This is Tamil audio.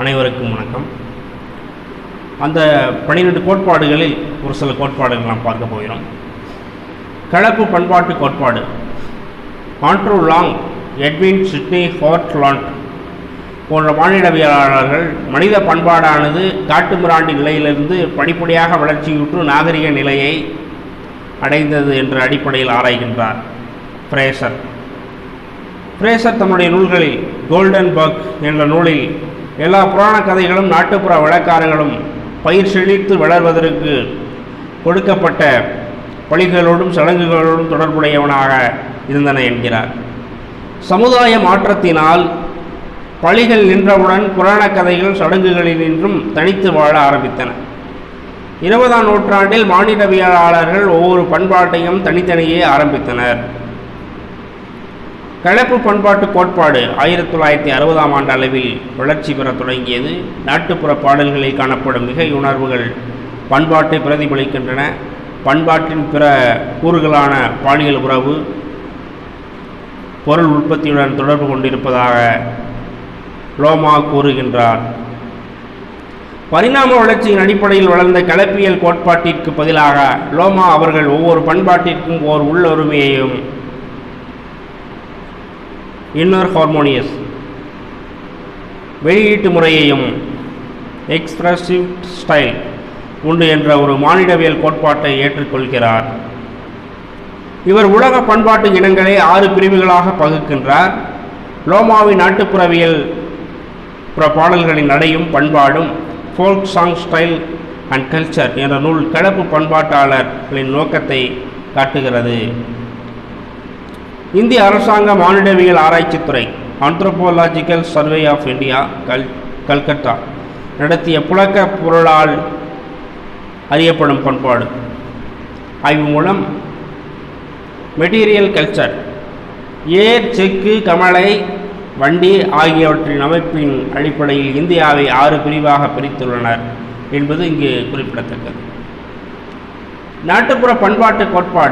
அனைவருக்கும் வணக்கம். அந்த பன்னிரெண்டு கோட்பாடுகளில் ஒரு சில கோட்பாடுகள் நாம் பார்க்க போகிறோம். கலப்பு பண்பாட்டு கோட்பாடு. Andrew Lang Edwin Sidney Hartland போன்ற மானிடவியலாளர்கள் மனித பண்பாடானது காட்டுமிராண்டி நிலையிலிருந்து படிப்படியாக வளர்ச்சியுற்று நாகரிக நிலையை அடைந்தது என்ற அடிப்படையில் ஆராய்கின்றார் ஃப்ரேசர் ஃப்ரேசர் தன்னுடைய நூல்களில் கோல்டன் பக் என்ற நூலில் எல்லா புராண கதைகளும் நாட்டுப்புற வழக்காறுகளும் பயிர் செழித்து வளர்வதற்கு கொடுக்கப்பட்ட பழிகளோடும் சடங்குகளோடும் தொடர்புடையவனாக இருந்தன என்கிறார். சமுதாய மாற்றத்தினால் பழிகள் நின்றவுடன் புராண கதைகள் சடங்குகளினின்றும் தனித்து வாழ ஆரம்பித்தன. இருபதாம் நூற்றாண்டில் மானிடவியலாளர்கள் ஒவ்வொரு பண்பாட்டையும் தனித்தனியே ஆரம்பித்தனர். கலப்பு பண்பாட்டு கோட்பாடு ஆயிரத்தி தொள்ளாயிரத்தி அறுபதாம் ஆண்டு அளவில் வளர்ச்சி பெற தொடங்கியது. நாட்டுப்புற பாடல்களில் காணப்படும் மிகை உணர்வுகள் பண்பாட்டை பிரதிபலிக்கின்றன. பண்பாட்டின் பிற கூறுகளான பாலியல் உறவு பொருள் உற்பத்தியுடன் தொடர்பு கொண்டிருப்பதாக லோமா கூறுகின்றார். பரிணாம வளர்ச்சியின் அடிப்படையில் வளர்ந்த கலப்பியல் கோட்பாட்டிற்கு பதிலாக லோமா அவர்கள் ஒவ்வொரு பண்பாட்டிற்கும் ஓர் உள்ளுரிமையையும் இன்னர் ஹார்மோனியஸ் வெளியீட்டு முறையையும் எக்ஸ்பிரசிவ் ஸ்டைல் உண்டு என்ற ஒரு மானிடவியல் கோட்பாட்டை ஏற்றுக்கொள்கிறார். இவர் உலக பண்பாட்டு இனங்களை ஆறு பிரிவுகளாக பகுக்கின்றார். லோமாவின் நாட்டுப்புறவியல் புற பாடல்களின் நடையும் பண்பாடும் folk song style and culture என்ற நூல் கலப்பு பண்பாட்டாளர்களின் நோக்கத்தை காட்டுகிறது. இந்திய அரசாங்க மானிடவியல் ஆராய்ச்சித்துறை ஆந்த்ரோபோலாஜிக்கல் சர்வே ஆஃப் இந்தியா கல் கல்கத்தா நடத்திய புழக்க பொருளால் அறியப்படும் பண்பாடு. ஆய்வு மூலம் மெட்டீரியல் கல்ச்சர் ஏர் செக்கு கமலை வண்டி ஆகியவற்றின் அமைப்பின் அடிப்படையில் இந்தியாவை ஆறு பிரிவாக பிரித்துள்ளனர் என்பது இங்கு குறிப்பிடத்தக்கது. நாட்டுப்புற பண்பாட்டு கோட்பாடு